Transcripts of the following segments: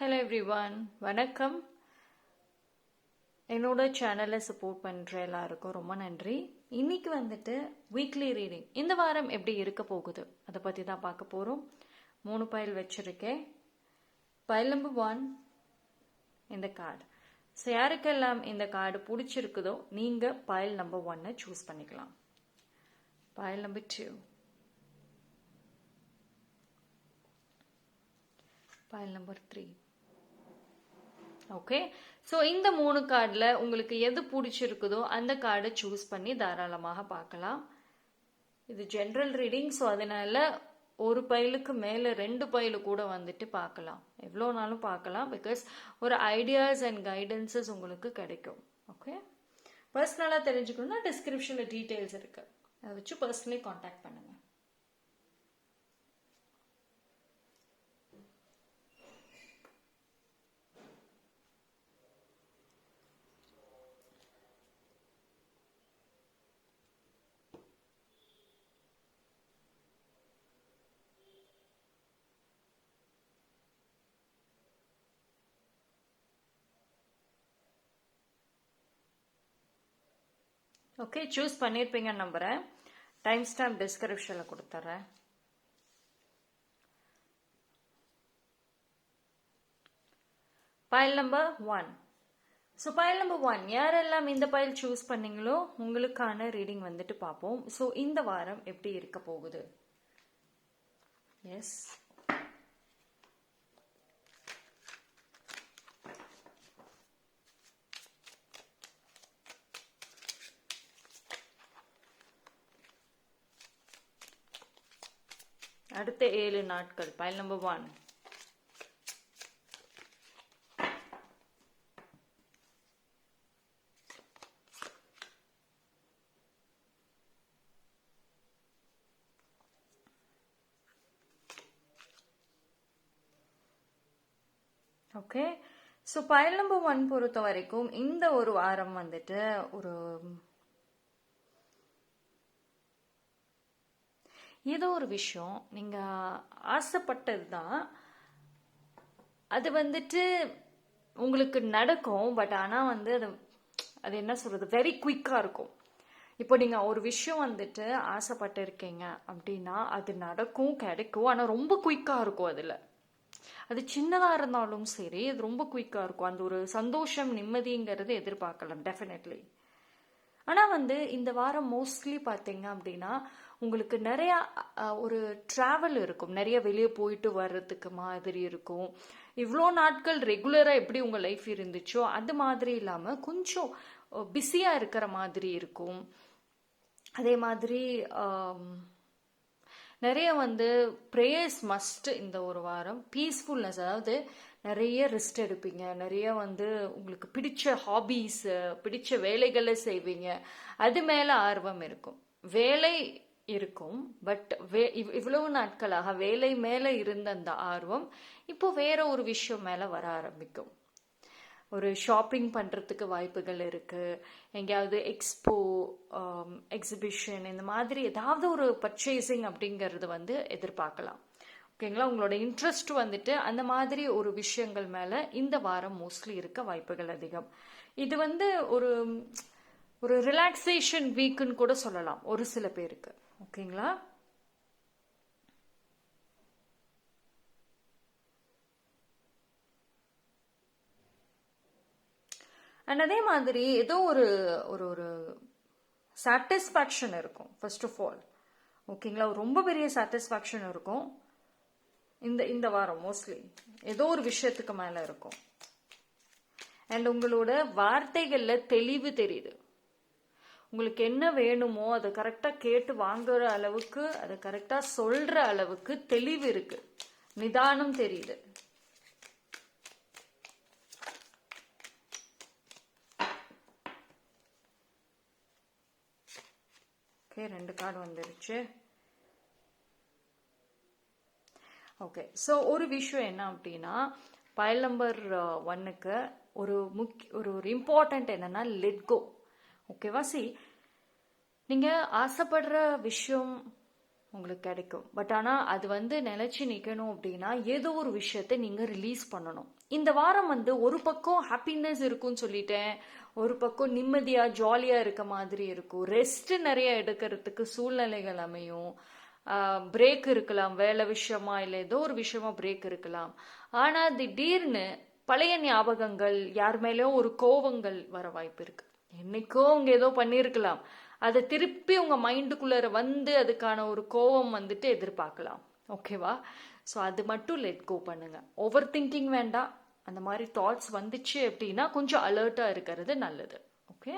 Hello everyone வணக்கம். என்னோட சேனலை சப்போர்ட் பண்ணுற எல்லாருக்கும் ரொம்ப நன்றி. இன்னைக்கு வந்துட்டு வீக்லி ரீடிங் இந்த வாரம் எப்படி இருக்க போகுது? அதை பற்றி தான் பார்க்க போகிறோம் மூணு பயல் வச்சுருக்கேன். பைல் நம்பர் ஒன் இந்த கார்டு ஸோ யாருக்கெல்லாம் இந்த கார்டு பிடிச்சிருக்குதோ நீங்கள் பயல் நம்பர் ஒன்னை சூஸ் பண்ணிக்கலாம். Pile number two pile number three okay so இந்த மூணு கார்டில் உங்களுக்கு எது பிடிச்சிருக்குதோ அந்த கார்டை சூஸ் பண்ணி தாராளமாக பார்க்கலாம். இது ஜென்ரல் ரீடிங் ஸோ அதனால ஒரு பைலுக்கு மேலே ரெண்டு பைலு கூட வந்துட்டு பார்க்கலாம். எவ்வளோ நாளும் பார்க்கலாம் பிகாஸ் ஒரு ஐடியாஸ் அண்ட் கைடன்சஸ் உங்களுக்கு கிடைக்கும். ஓகே பர்சனலாக தெரிஞ்சுக்கணும்னா டிஸ்கிரிப்ஷனில் டீட்டெயில்ஸ் இருக்குது அதை வச்சு பர்சனலி காண்டாக்ட் பண்ணுங்கள் ஓகே சூஸ் பண்ணியிருப்பீங்கன்னு நம்புகிறேன் டைம் ஸ்டாம்ப் டிஸ்கிரிப்ஷனில் கொடுத்துட்றேன் pile number one so pile number one யாரெல்லாம் இந்த பைல் சூஸ் பண்ணீங்களோ உங்களுக்கான ரீடிங் வந்துட்டு பார்ப்போம். ஸோ இந்த வாரம் எப்படி இருக்க போகுது? எஸ் அடுத்த ஏழு நாட்கள் pile number one okay so pile number one பொறுத்த வரைக்கும் இந்த ஒரு வாரம் வந்துட்டு ஒரு ஏதோ ஒரு விஷயம் நீங்கள் ஆசைப்பட்டது தான் அது வந்துட்டு உங்களுக்கு நடக்கும் பட் ஆனால் வந்து அது அது என்ன சொல்கிறது வெரி குயிக்காக இருக்கும். இப்போ நீங்கள் ஒரு விஷயம் வந்துட்டு ஆசைப்பட்டு இருக்கீங்க அப்படின்னா அது நடக்கும் கிடைக்கும். ஆனால் ரொம்ப குயிக்காக இருக்கும் அதில். அது சின்னதாக இருந்தாலும் சரி அது ரொம்ப குயிக்காக இருக்கும். அந்த ஒரு சந்தோஷம் நிம்மதிங்கிறது எதிர்பார்க்கலாம் டெஃபினெட்லி ஆனால் வந்து இந்த வாரம் மோஸ்ட்லி பார்த்தீங்க அப்படின்னா உங்களுக்கு நிறையா ஒரு ட்ராவல் இருக்கும். நிறைய வெளியே போயிட்டு வர்றதுக்கு மாதிரி இருக்கும். இவ்வளோ நாட்கள் ரெகுலராக எப்படி உங்கள் லைஃப் இருந்துச்சோ அது மாதிரி இல்லாமல் கொஞ்சம் பிஸியாக இருக்கிற மாதிரி இருக்கும். அதே மாதிரி நிறைய வந்து ப்ரேயர்ஸ் மஸ்ட் இந்த ஒரு வாரம். பீஸ்ஃபுல்னஸ் அதாவது நிறைய ரெஸ்ட் எடுப்பீங்க. நிறைய வந்து உங்களுக்கு பிடிச்ச ஹாபீஸ் பிடிச்ச வேலைகளை செய்வீங்க. அது மேலே ஆர்வம் இருக்கும். வேலை இருக்கும். பட் வே இவ்வளவு நாட்களாக வேலை மேலே இருந்த அந்த ஆர்வம் இப்போ வேற ஒரு விஷயம் மேலே வர ஆரம்பிக்கும். ஒரு ஷாப்பிங் பண்ணுறதுக்கு வாய்ப்புகள் இருக்குது எங்கேயாவது எக்ஸ்போ எக்ஸிபிஷன் um, இந்த மாதிரி ஏதாவது ஒரு பர்ச்சேசிங் அப்படிங்கிறது வந்து எதிர்பார்க்கலாம். ஓகேங்களா? உங்களோட இன்ட்ரெஸ்ட் வந்துட்டு அந்த மாதிரி ஒரு விஷயங்கள் மேலே இந்த வாரம் மோஸ்ட்லி இருக்க வாய்ப்புகள் அதிகம். இது வந்து ஒரு ஒரு ரிலாக்ஸேஷன் வீக்குன்னு கூட சொல்லலாம். ஒரு சில பேருக்கு. ஓகேங்களா? அண்ட் அதே மாதிரி ஏதோ ஒரு ஒரு ஒரு சாட்டிஸ்ஃபேக்ஷன் இருக்கும் ஃபர்ஸ்ட் ஆஃப் ஆல் ஓகேங்களா? ரொம்ப பெரிய சாட்டிஸ்ஃபேக்ஷன் இருக்கும். இந்த இந்த வாரம் மோஸ்ட்லி ஏதோ ஒரு விஷயத்துக்கு மேலே இருக்கும். அண்ட் உங்களோட வார்த்தைகளில் தெளிவு தெரியுது. உங்களுக்கு என்ன வேணுமோ அதை கரெக்டாக கேட்டு வாங்குற அளவுக்கு அதை கரெக்டாக சொல்கிற அளவுக்கு தெளிவு இருக்கு. நிதானம் தெரியுது. ஓகே ரெண்டு கார்டு வந்துருச்சு. ஓகே ஸோ ஒரு விஷயம் என்ன அப்படின்னா பயல் நம்பர் ஒன்னுக்கு ஒரு முக்கிய ஒரு ஒரு இம்பார்ட்டன்ட் என்னன்னா லெட் கோ ஓகேவா சி நீங்கள் ஆசைப்படுற விஷயம் உங்களுக்கு கிடைக்கும். பட் ஆனால் அது வந்து நிலச்சி நிற்கணும் அப்படின்னா ஏதோ ஒரு விஷயத்தை நீங்கள் ரிலீஸ் பண்ணணும். இந்த வாரம் வந்து ஒரு பக்கம் ஹாப்பினஸ் இருக்கும்னு சொல்லிட்டேன். ஒரு பக்கம் நிம்மதியாக ஜாலியாக இருக்க மாதிரி இருக்கும். ரெஸ்ட் நிறைய எடுக்கிறதுக்கு சூழ்நிலைகள் அமையும். பிரேக் இருக்கலாம். வேலை விஷயமா இல்லை ஏதோ ஒரு விஷயமா பிரேக் இருக்கலாம். ஆனால் திடீர்னு பழைய ஞாபகங்கள் யார் மேலேயும் ஒரு கோவங்கள் வர வாய்ப்பு இருக்குது என்னைக்கோ அவங்க ஏதோ பண்ணியிருக்கலாம். அதை திருப்பி உங்க மைண்டுக்குள்ளார வந்து அதுக்கான ஒரு கோவம் வந்துட்டு எதிர்பார்க்கலாம். ஓகேவா? ஸோ அது மட்டும் லெட் கோ பண்ணுங்க. ஓவர் திங்கிங் வேண்டாம். அந்த மாதிரி தாட்ஸ் வந்துச்சு அப்படின்னா கொஞ்சம் அலர்ட்டா இருக்கிறது நல்லது. Okay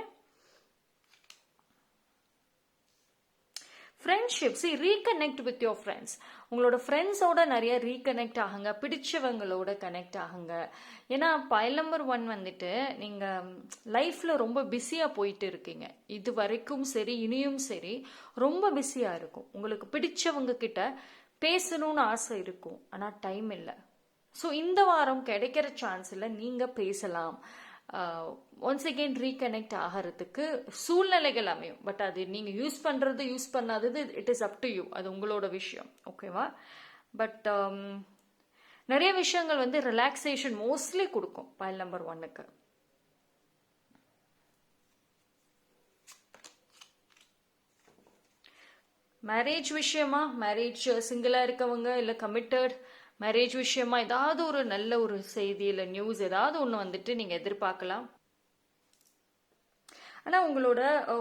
friendships reconnect with your friends உங்களோட ஃப்ரெண்ட்ஸோட நிறைய ரீகனெக்ட் ஆகுங்க. பிடிச்சவங்களோட கனெக்ட் ஆகுங்க. ஏன்னா பயல் நம்பர் ஒன் வந்துட்டு நீங்கள் லைஃப்பில் ரொம்ப பிஸியாக போயிட்டு இருக்கீங்க. இது வரைக்கும் சரி இனியும் சரி ரொம்ப பிஸியாக இருக்கும். உங்களுக்கு பிடிச்சவங்க கிட்ட பேசணும்னு ஆசை இருக்கும். ஆனால் டைம் இல்லை. ஸோ இந்த வாரம் கிடைக்கிற சான்ஸில் நீங்கள் பேசலாம். ஒன்ஸ் அகெயின் ரீகனெக்ட் ஆகிறதுக்கு சூழ்நிலைகள் அமையும். பட் அது நீங்கள் யூஸ் பண்ணுறது use பண்ணாதது it is up to you அது உங்களோட விஷயம். ஓகேவா பட் um, நிறைய விஷயங்கள் வந்து ரிலாக்ஸேஷன் மோஸ்ட்லி கொடுக்கும். பயல் நம்பர் ஒன்னுக்கு மேரேஜ் விஷயமா? மேரேஜ் சிங்கிளாக இருக்கவங்க இல்லை கமிட்டட் மேரேஜ் விஷயமா ஏதாவது ஒரு நல்ல ஒரு செய்தி இல்லை நியூஸ் ஏதாவது ஒன்று வந்துட்டு நீங்கள் எதிர்பார்க்கலாம். ஆனால் உங்களோட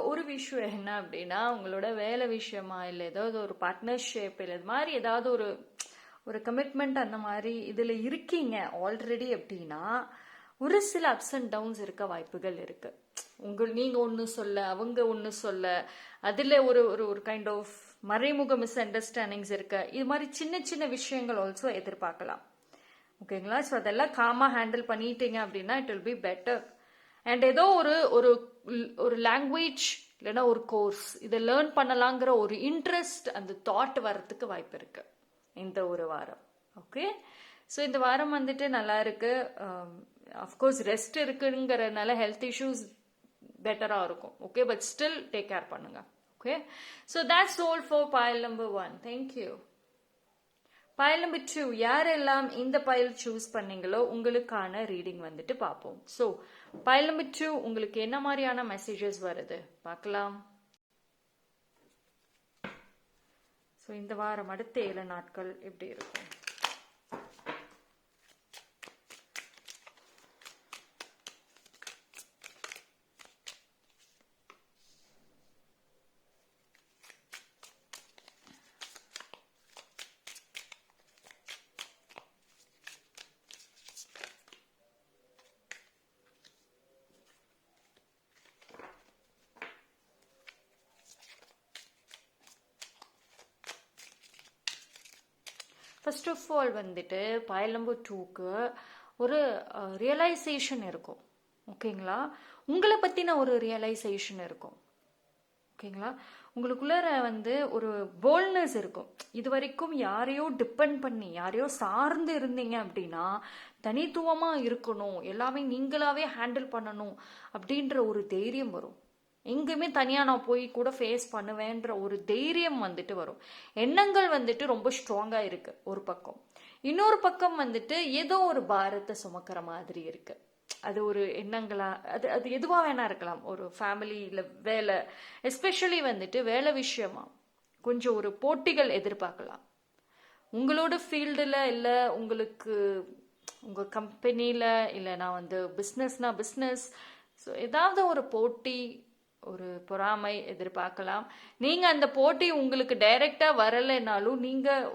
ஒரு விஷயம் என்ன அப்படின்னா உங்களோட வேலை விஷயமா இல்லை ஏதாவது ஒரு பார்ட்னர்ஷிப் இல்லை இது மாதிரி ஏதாவது ஒரு ஒரு கமிட்மெண்ட் அந்த மாதிரி இதில் இருக்கீங்க ஆல்ரெடி அப்படின்னா ஒரு சில அப்ஸ் அண்ட் டவுன்ஸ் இருக்க வாய்ப்புகள் இருக்கு. உங்கள் நீங்கள் ஒன்று சொல்ல அவங்க ஒன்று சொல்ல அதில் ஒரு ஒரு ஒரு கைண்ட் ஆஃப் மறைமுக மிஸ் அண்டர்ஸ்டாண்டிங்ஸ் இருக்கு. இது மாதிரி சின்ன சின்ன விஷயங்கள் ஆல்சோ எதிர்பார்க்கலாம். ஓகேங்களா ஸோ அதெல்லாம் காமாக ஹேண்டில் பண்ணிட்டீங்க அப்படின்னா it will be better and ஏதோ ஒரு ஒரு ஒரு லாங்குவேஜ் இல்லைன்னா ஒரு கோர்ஸ் இதை லேர்ன் பண்ணலாங்கிற ஒரு இன்ட்ரெஸ்ட் அந்த தாட் வர்றதுக்கு வாய்ப்பு இருக்கு. இந்த ஒரு வாரம். ஓகே ஸோ இந்த வாரம் வந்துட்டு நல்லா இருக்கு. Um, அஃப்கோர்ஸ் ரெஸ்ட் இருக்குங்கிறதுனால ஹெல்த் இஷ்யூஸ் பெட்டராக இருக்கும். Okay but still take care பண்ணுங்கள் okay so that's all for pile number one you. Pile number two யாரெல்லாம் இந்த பயல் சூஸ் பண்ணீங்களோ உங்களுக்கான ரீடிங் வந்துட்டு பார்ப்போம். ஸோ பயல் நம்பர் டூ உங்களுக்கு என்ன மாதிரியான மெசேஜஸ் வருது? பார்க்கலாம். ஸோ இந்த வாரம் அடுத்த ஏழு நாட்கள் எப்படி இருக்கும்? ஃபர்ஸ்ட் ஆஃப் ஆல் வந்துட்டு பயல் நம்பர் டூக்கு ஒரு ரியலைசேஷன் இருக்கும். ஓகேங்களா? உங்களை பற்றின ஒரு ரியலைசேஷன் இருக்கும். ஓகேங்களா? உங்களுக்குள்ளார வந்து ஒரு போல்னஸ் இருக்கும். இது வரைக்கும் யாரையோ டிபெண்ட் பண்ணி யாரையோ சார்ந்து இருந்தீங்க அப்படின்னா தனித்துவமாக இருக்கணும். எல்லாமே நீங்களாவே ஹேண்டில் பண்ணணும் அப்படின்ற ஒரு தைரியம் வரும். எங்கேயுமே தனியாக நான் போய் கூட ஃபேஸ் பண்ணுவேன்ற ஒரு தைரியம் வந்துட்டு வரும். எண்ணங்கள் வந்துட்டு ரொம்ப ஸ்ட்ராங்காக இருக்கு ஒரு பக்கம். இன்னொரு பக்கம் வந்துட்டு ஏதோ ஒரு பாரத்தை சுமக்கிற மாதிரி இருக்கு. அது ஒரு எண்ணங்களா அது அது எதுவாக வேணா இருக்கலாம். ஒரு ஃபேமிலி இல்லை வேலை எஸ்பெஷலி வந்துட்டு வேலை விஷயமா கொஞ்சம் ஒரு போட்டிகள் எதிர்பார்க்கலாம். உங்களோட ஃபீல்டில் இல்லை உங்களுக்கு உங்கள் கம்பெனியில் இல்லை நான் வந்து பிஸ்னஸ்னா பிஸ்னஸ் ஸோ ஏதாவது ஒரு போட்டி ஒரு பொறாமை எதிர்பார்க்கலாம். நீங்கள் அந்த போட்டி உங்களுக்கு டைரெக்டாக வரலைனாலும் நீங்கள்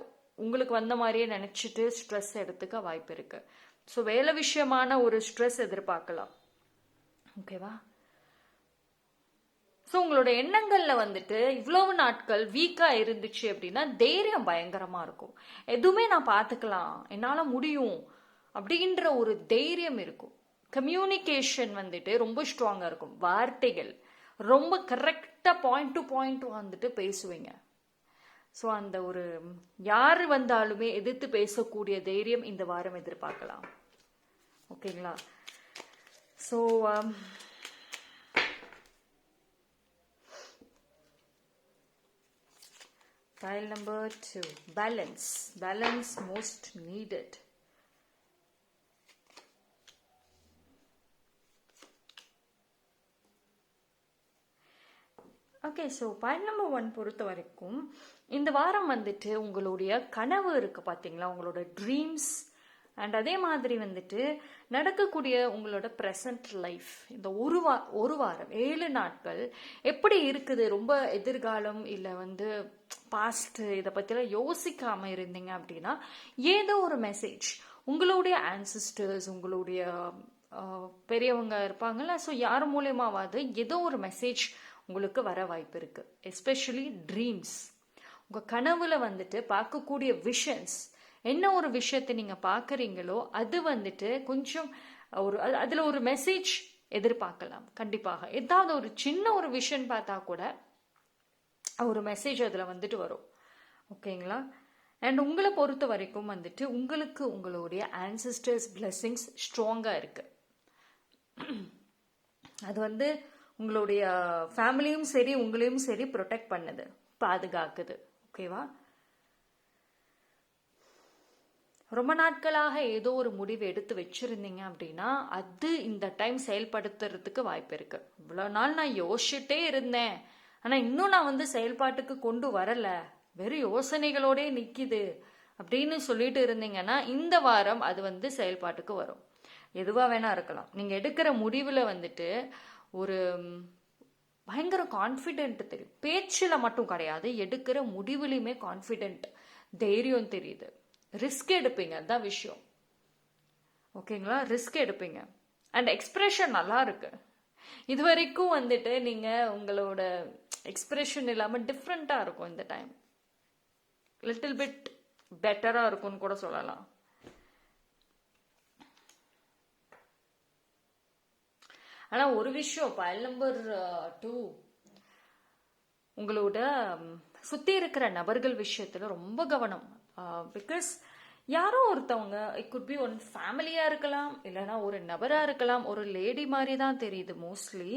உங்களுக்கு வந்த மாதிரியே நினச்சிட்டு ஸ்ட்ரெஸ் எடுத்துக்க வாய்ப்பு இருக்கு. ஸோ வேலை விஷயமான ஒரு ஸ்ட்ரெஸ் எதிர்பார்க்கலாம். ஓகேவா ஸோ உங்களோட எண்ணங்களில் வந்துட்டு இவ்வளவு நாட்கள் வீக்காக இருந்துச்சு அப்படின்னா தைரியம் பயங்கரமாக இருக்கும். எதுவுமே நான் பார்த்துக்கலாம் என்னால் முடியும் அப்படின்ற ஒரு தைரியம் இருக்கும். கம்யூனிகேஷன் வந்துட்டு ரொம்ப ஸ்ட்ராங்காக இருக்கும். வார்த்தைகள் ரொம்ப கரெக்டாக பாயிண்ட் டு பாயிண்ட் வந்துட்டு பேசுவீங்க ஸோ அந்த ஒரு யார் வந்தாலுமே எதிர்த்து பேசக்கூடிய தைரியம் இந்த வாரம் எதிர்பார்க்கலாம் ஓகேங்களா so pile um, number two, balance. Balance most needed. Okay so point number one பொறுத்த வரைக்கும் இந்த வாரம் வந்துட்டு உங்களுடைய கனவு இருக்கு பார்த்தீங்களா உங்களோட ட்ரீம்ஸ் அண்ட் அதே மாதிரி வந்துட்டு நடக்கக்கூடிய உங்களோட ப்ரெசன்ட் லைஃப் இந்த ஒரு வா ஒரு வாரம் ஏழு நாட்கள் எப்படி இருக்குது? ரொம்ப எதிர்காலம் இல்லை வந்து பாஸ்ட்டு இதை பற்றிலாம் யோசிக்காமல் இருந்தீங்க அப்படின்னா ஏதோ ஒரு மெசேஜ் உங்களுடைய ஆன்சிஸ்டர்ஸ் உங்களுடைய பெரியவங்க இருப்பாங்கல்ல ஸோ யார் மூலயமாவது ஏதோ ஒரு மெசேஜ் உங்களுக்கு வர வாய்ப்பு இருக்கு. எஸ்பெஷலி ட்ரீம்ஸ் உங்க கனவுல வந்துட்டு பார்க்கக்கூடிய விஷன்ஸ் என்ன ஒரு விஷயத்தை நீங்க பார்க்குறீங்களோ அது வந்துட்டு கொஞ்சம் ஒரு அது- அதுல ஒரு மெசேஜ் எதிர்பார்க்கலாம். கண்டிப்பாக. ஏதாவது ஒரு சின்ன ஒரு விஷன் பார்த்தா கூட ஒரு மெசேஜ் அதில் வந்துட்டு வரும். ஓகேங்களா அண்ட் உங்களை பொறுத்த வரைக்கும் வந்துட்டு உங்களுக்கு உங்களுடைய ஆன்சிஸ்டர்ஸ் blessings ஸ்ட்ராங்காக இருக்கு. அது வந்து உங்களுடைய ஃபேமிலியும் சரி உங்களையும் சரி ப்ரொடெக்ட் பண்ணுது பாதுகாக்குது. ஓகேவா ரொம்ப நாட்களாக ஏதோ ஒரு முடிவு எடுத்து வச்சிருந்தீங்க அப்படின்னா அது இந்த டைம் செயல்படுத்துறதுக்கு வாய்ப்பு இருக்கு. இவ்வளோ நாள் நான் யோசிச்சுட்டே இருந்தேன். ஆனால் இன்னும் நான் வந்து செயல்பாட்டுக்கு கொண்டு வரல. வெறும் யோசனைகளோடே நிற்கிது அப்படின்னு சொல்லிட்டு இருந்தீங்கன்னா இந்த வாரம் அது வந்து செயல்பாட்டுக்கு வரும். எதுவாக வேணா இருக்கலாம். நீங்கள் எடுக்கிற முடிவில் வந்துட்டு ஒரு பயங்கர கான்ஃபிடென்ட் தெரியும் பேச்சில் மட்டும் கிடையாது எடுக்கிற முடிவுலையுமே கான்ஃபிடென்ட் தைரியம் தெரியுது. ரிஸ்க் எடுப்பீங்க அதுதான் விஷயம். ஓகேங்களா ரிஸ்க் எடுப்பீங்க. அண்ட் எக்ஸ்பிரஷன் நல்லா இருக்கு. இது வரைக்கும் வந்துட்டு நீங்கள் உங்களோட எக்ஸ்பிரஷன் இல்லாமல் டிஃப்ரெண்ட்டாக இருக்கும் இந்த டைம் லிட்டில் பிட் பெட்டராக இருக்கும்னு கூட சொல்லலாம். ஆனால் ஒரு விஷயம் பயல் நம்பர் டூ உங்களோட சுற்றி சுத்தி இருக்கிற நபர்கள் விஷயத்துல ரொம்ப கவனம். பிகாஸ் யாரோ ஒருத்தவங்க இட் குட் பி ஒன் ஃபேமிலியா இருக்கலாம் இல்லைன்னா ஒரு நபரா இருக்கலாம் ஒரு லேடி மாதிரி தான் தெரியுது மோஸ்ட்லி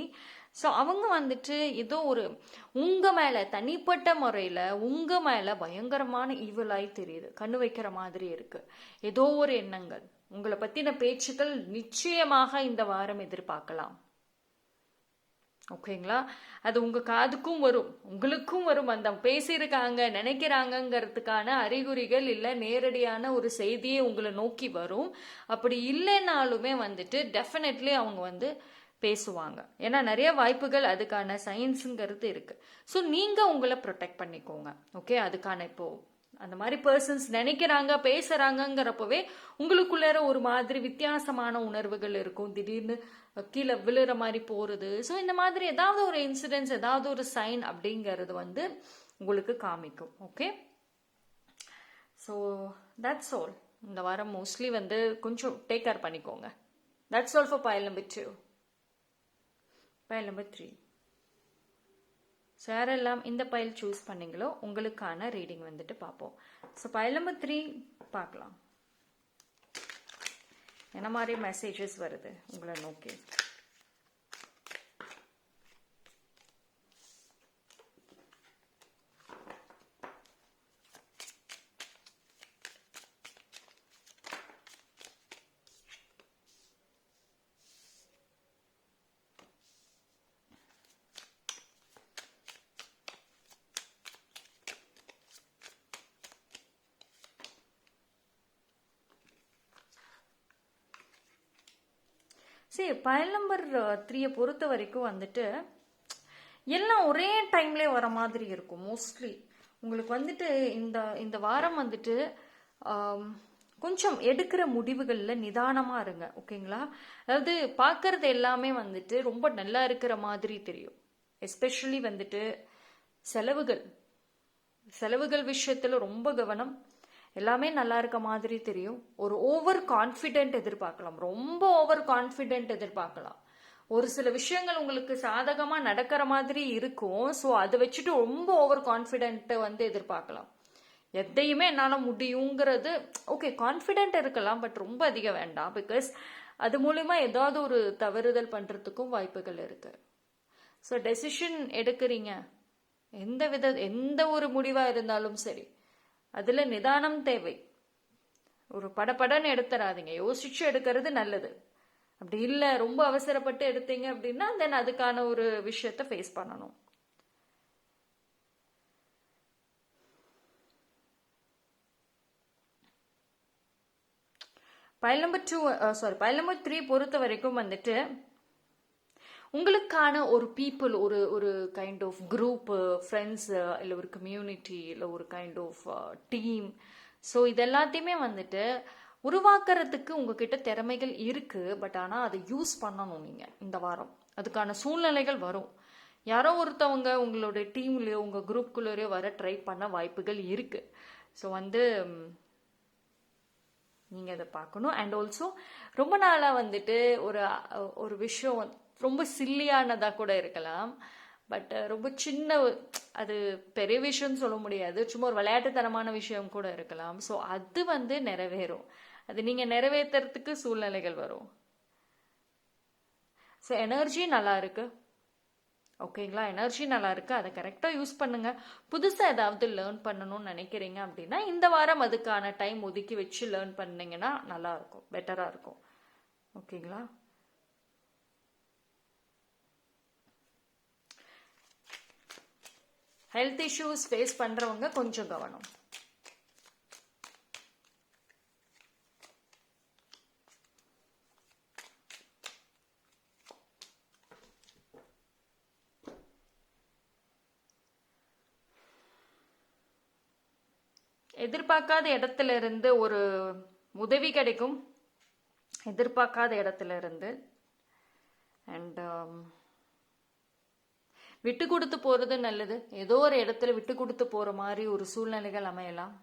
ஸோ அவங்க வந்துட்டு ஏதோ ஒரு உங்க மேல தனிப்பட்ட முறையில உங்க மேல பயங்கரமான ஈவலாய் தெரியுது. கண்ணு வைக்கிற மாதிரி இருக்கு. ஏதோ ஒரு எண்ணங்கள். உங்களை பத்தின பேச்சுக்கள் நிச்சயமாக இந்த வாரம் எதிர்பார்க்கலாம். ஓகேங்களா? அது உங்க காதுக்கும் வரும் உங்களுக்கும் வரும். அந்த பேசியிருக்காங்க நினைக்கிறாங்கங்கிறதுக்கான அறிகுறிகள் இல்லை நேரடியான ஒரு செய்தியே உங்களை நோக்கி வரும். அப்படி இல்லைனாலுமே வந்துட்டு டெஃபினெட்லி அவங்க வந்து பேசுவாங்க. ஏன்னா நிறைய வாய்ப்புகள் அதுக்கான சயின்ஸுங்கிறது இருக்கு. ஸோ நீங்க உங்களை ப்ரொடெக்ட் பண்ணிக்கோங்க. ஓகே அதுக்கான இப்போ அந்த மாதிரி பர்சன்ஸ் நினைக்கிறாங்க பேசுறாங்கங்கிறப்பவே உங்களுக்குள்ளேற ஒரு மாதிரி வித்தியாசமான உணர்வுகள் இருக்கும். திடீர்னு கீழே விழுற மாதிரி போறது. ஸோ இந்த மாதிரி ஏதாவது ஒரு இன்சிடென்ட்ஸ் ஏதாவது ஒரு சைன் அப்படிங்கிறது வந்து உங்களுக்கு காமிக்கும். ஓகே ஸோ தட்ஸ் ஆல் இந்த வாரம் மோஸ்ட்லி வந்து கொஞ்சம் டேக் கேர் பண்ணிக்கோங்க. That's all for pile number two pile number three so யாரெல்லாம் இந்த பைல் சூஸ் பண்ணீங்களோ உங்களுக்கான ரீடிங் வந்துட்டு பார்ப்போம். ஸோ பைல் நம்பர் த்ரீ பார்க்கலாம். என்ன மாதிரி மெசேஜஸ் வருது உங்களை நோக்கி? சரி பயல் நம்பர் த்ரீயை பொறுத்த வரைக்கும் வந்துட்டு எல்லாம் ஒரே டைம்லேயே வர மாதிரி இருக்கும் மோஸ்ட்லி உங்களுக்கு வந்துட்டு இந்த இந்த வாரம் வந்துட்டு கொஞ்சம் எடுக்கிற முடிவுகளில் நிதானமாக இருங்க ஓகேங்களா? அதாவது பார்க்கறது எல்லாமே வந்துட்டு ரொம்ப நல்லா இருக்கிற மாதிரி தெரியும். எஸ்பெஷலி வந்துட்டு செலவுகள். செலவுகள் விஷயத்தில் ரொம்ப கவனம் எல்லாமே நல்லா இருக்க மாதிரி தெரியும். ஒரு ஓவர் கான்ஃபிடென்ட் எதிர்பார்க்கலாம். ரொம்ப ஓவர் கான்ஃபிடென்ட் எதிர்பார்க்கலாம். ஒரு சில விஷயங்கள் உங்களுக்கு சாதகமாக நடக்கிற மாதிரி இருக்கும். ஸோ அதை வச்சுட்டு ரொம்ப ஓவர் கான்ஃபிடென்ட்டை வந்து எதிர்பார்க்கலாம். எதையுமே என்னால் முடியுங்கிறது ஓகே கான்ஃபிடென்ட் இருக்கலாம் பட் ரொம்ப அதிகம் வேண்டாம். பிகாஸ் அது மூலிமா ஏதாவது ஒரு தவறுதல் பண்ணுறதுக்கும் வாய்ப்புகள் இருக்கு. ஸோ டெசிஷன் எடுக்கிறீங்க. எந்த வித எந்த ஒரு முடிவாக இருந்தாலும் சரி. அதில் நிதானம் தேவை. ஒரு படபடன்னு எடுத்துறாதீங்க. யோசிச்சு எடுக்கிறது நல்லது. அப்படி இல்லை ரொம்ப அவசரப்பட்டு எடுத்தீங்க அப்படின்னா தென் அதுக்கான ஒரு விஷயத்த ஃபேஸ் பண்ணணும். Pile number two sorry pile number three பொறுத்த வரைக்கும் வந்துட்டு உங்களுக்கான ஒரு பீப்புள் ஒரு ஒரு கைண்ட் ஆஃப் குரூப்பு ஃப்ரெண்ட்ஸு இல்லை ஒரு கம்யூனிட்டி இல்லை ஒரு kind of team uh, so இது எல்லாத்தையுமே வந்துட்டு உருவாக்குறதுக்கு உங்ககிட்ட திறமைகள் இருக்கு. பட் ஆனால் அதை யூஸ் பண்ணணும் நீங்கள் இந்த வாரம். அதுக்கான சூழ்நிலைகள் வரும். யாரோ ஒருத்தவங்க உங்களோட டீம்லேயோ உங்கள் குரூப்குள்ளேயோ வர ட்ரை பண்ண வாய்ப்புகள் இருக்கு. ஸோ வந்து நீங்கள் அதை பார்க்கணும். அண்ட் ஆல்சோ ரொம்ப நாளாக வந்துட்டு ஒரு ஒரு விஷயம் ரொம்ப சில்லியானதாக கூட இருக்கலாம். பட் ரொம்ப சின்ன அது பெரிய விஷயம்னு சொல்ல முடியாது. சும்மா ஒரு விளையாட்டுத்தனமான விஷயம் கூட இருக்கலாம். ஸோ அது வந்து நிறைவேறும். அது நீங்கள் நிறைவேற்றுறதுக்கு சூழ்நிலைகள் வரும். ஸோ எனர்ஜி நல்லா இருக்கு. ஓகேங்களா எனர்ஜி நல்லா இருக்கு. அதை கரெக்டாக யூஸ் பண்ணுங்க. புதுசாக ஏதாவது லேர்ன் பண்ணணும்னு நினைக்கிறீங்க அப்படின்னா இந்த வாரம் அதுக்கான டைம் ஒதுக்கி வச்சு லேர்ன் பண்ணீங்கன்னா நல்லா இருக்கும். பெட்டராக இருக்கும். ஓகேங்களா ஹெல்த் இஷ்யூஸ் ஃபேஸ் பண்ணுறவங்க கொஞ்சம் கவனம். எதிர்பார்க்காத இடத்துல இருந்து ஒரு உதவி கிடைக்கும். எதிர்பார்க்காத இடத்துல இருந்து அண்ட் விட்டு கொடுத்து போறது நல்லது. ஏதோ ஒரு இடத்துல விட்டு கொடுத்து போற மாதிரி ஒரு சூழ்நிலைகள் அமையலாம்.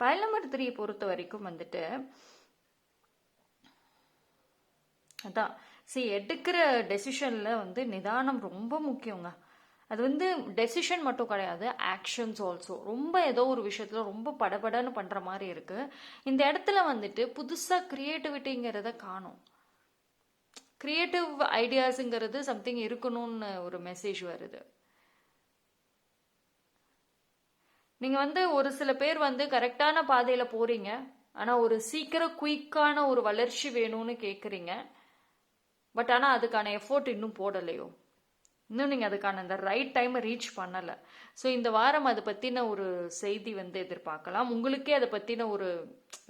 பயல் நம்பர் த்ரீ பொறுத்த வரைக்கும் வந்துட்டு அதான். சரி எடுக்கிற டெசிஷன்ல வந்து நிதானம் ரொம்ப முக்கியங்க. அது வந்து டெசிஷன் மட்டும் கிடையாது ஆக்ஷன்ஸ் ஆல்சோ ரொம்ப ஏதோ ஒரு விஷயத்துல ரொம்ப படபடன்னு பண்ற மாதிரி இருக்கு. இந்த இடத்துல வந்துட்டு புதுசா கிரியேட்டிவிட்டிங்கிறத காணும். கிரியேட்டிவ் ஐடியாஸுங்கிறது சம்திங் இருக்கணும்னு ஒரு மெசேஜ் வருது. நீங்க வந்து ஒரு சில பேர் வந்து கரெக்டான பாதையில போறீங்க. ஆனா ஒரு சீக்கிரம் குயிக்கான ஒரு வளர்ச்சி வேணும்னு கேக்குறீங்க. பட் ஆனா அதுக்கான எஃபோர்ட் இன்னும் போடலையோ? இன்னும் நீங்கள் அதுக்கான அந்த ரைட் டைமை ரீச் பண்ணலை. ஸோ இந்த வாரம் அதை பற்றின ஒரு செய்தி வந்து எதிர்பார்க்கலாம். உங்களுக்கே அதை பற்றின ஒரு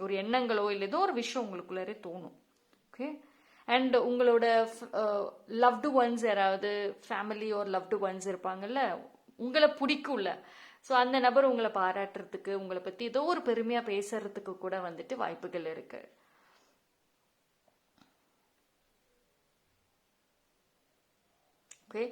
ஒரு எண்ணங்களோ இல்லை ஏதோ ஒரு விஷயம் உங்களுக்குள்ளே தோணும். ஓகே அண்ட் உங்களோட லவ்டு ஒன்ஸ் யாராவது ஃபேமிலி ஒரு லவ்டு ஒன்ஸ் இருப்பாங்கல்ல உங்களை பிடிக்கும்ல. ஸோ அந்த நபர் உங்களை பாராட்டுறதுக்கு உங்களை பற்றி ஏதோ ஒரு பெருமையாக பேசுறதுக்கு கூட வந்துட்டு வாய்ப்புகள் இருக்குது ஓகே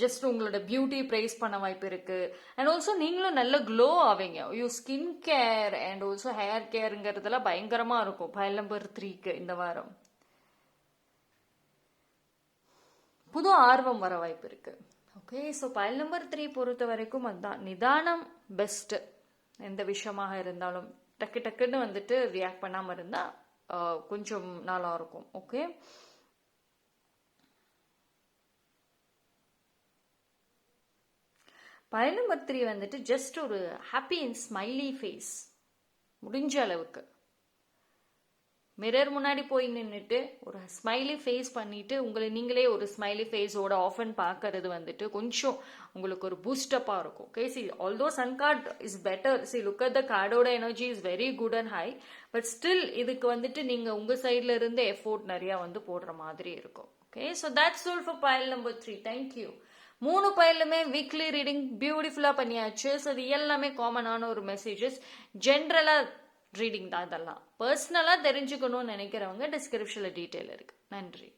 ஜஸ்ட் உங்களோட பியூட்டி ப்ரைஸ் பண்ண வாய்ப்பு இருக்கு. அண்ட் ஆல்சோ நீங்களும் நல்ல க்ளோ ஆவீங்க. You skin care and also hair கேருங்கிறதுலாம் பயங்கரமா இருக்கும். ஃபைல் நம்பர் த்ரீக்கு இந்த வாரம். புது ஆர்வம் வர வாய்ப்பு இருக்கு. Okay so pile number three பொறுத்த வரைக்கும் அதுதான் நிதானம் பெஸ்ட் எந்த விஷயமாக இருந்தாலும் டக்கு டக்குன்னு வந்துட்டு ரியாக்ட் பண்ணாமல் இருந்தால் கொஞ்சம் நல்லா இருக்கும். ஓகே பயண நம்பர் த்ரீ வந்துட்டு ஜஸ்ட் ஒரு ஹாப்பி அண்ட் ஸ்மைலி ஃபேஸ் முடிஞ்ச அளவுக்கு. மிரர் முன்னாடி போய் நின்றுட்டு ஒரு ஸ்மைலி ஃபேஸ் பண்ணிட்டு உங்களை நீங்களே ஒரு ஸ்மைலி ஃபேஸோட ஆஃபன் பார்க்கறது வந்துட்டு கொஞ்சம் உங்களுக்கு ஒரு பூஸ்டப்பாக இருக்கும். Okay see although sun card is better see look at the கார்டோட energy is very good and high but still இதுக்கு வந்துட்டு நீங்கள் உங்கள் சைட்ல இருந்து எஃபோர்ட் நிறையா வந்து போடுற மாதிரி இருக்கும். Okay so that's all for pile number three thank you மூணு பயிலுமே வீக்லி ரீடிங் பியூட்டிஃபுல்லாக பண்ணியாச்சு. ஸோ இது எல்லாமே காமனான ஒரு மெசேஜஸ் ஜென்ரலாக ரீடிங் தான் இதெல்லாம். பர்சனலாக தெரிஞ்சுக்கணும்னு நினைக்கிறவங்க டிஸ்கிரிப்ஷனில் டீட்டெயில் இருக்குது நன்றி.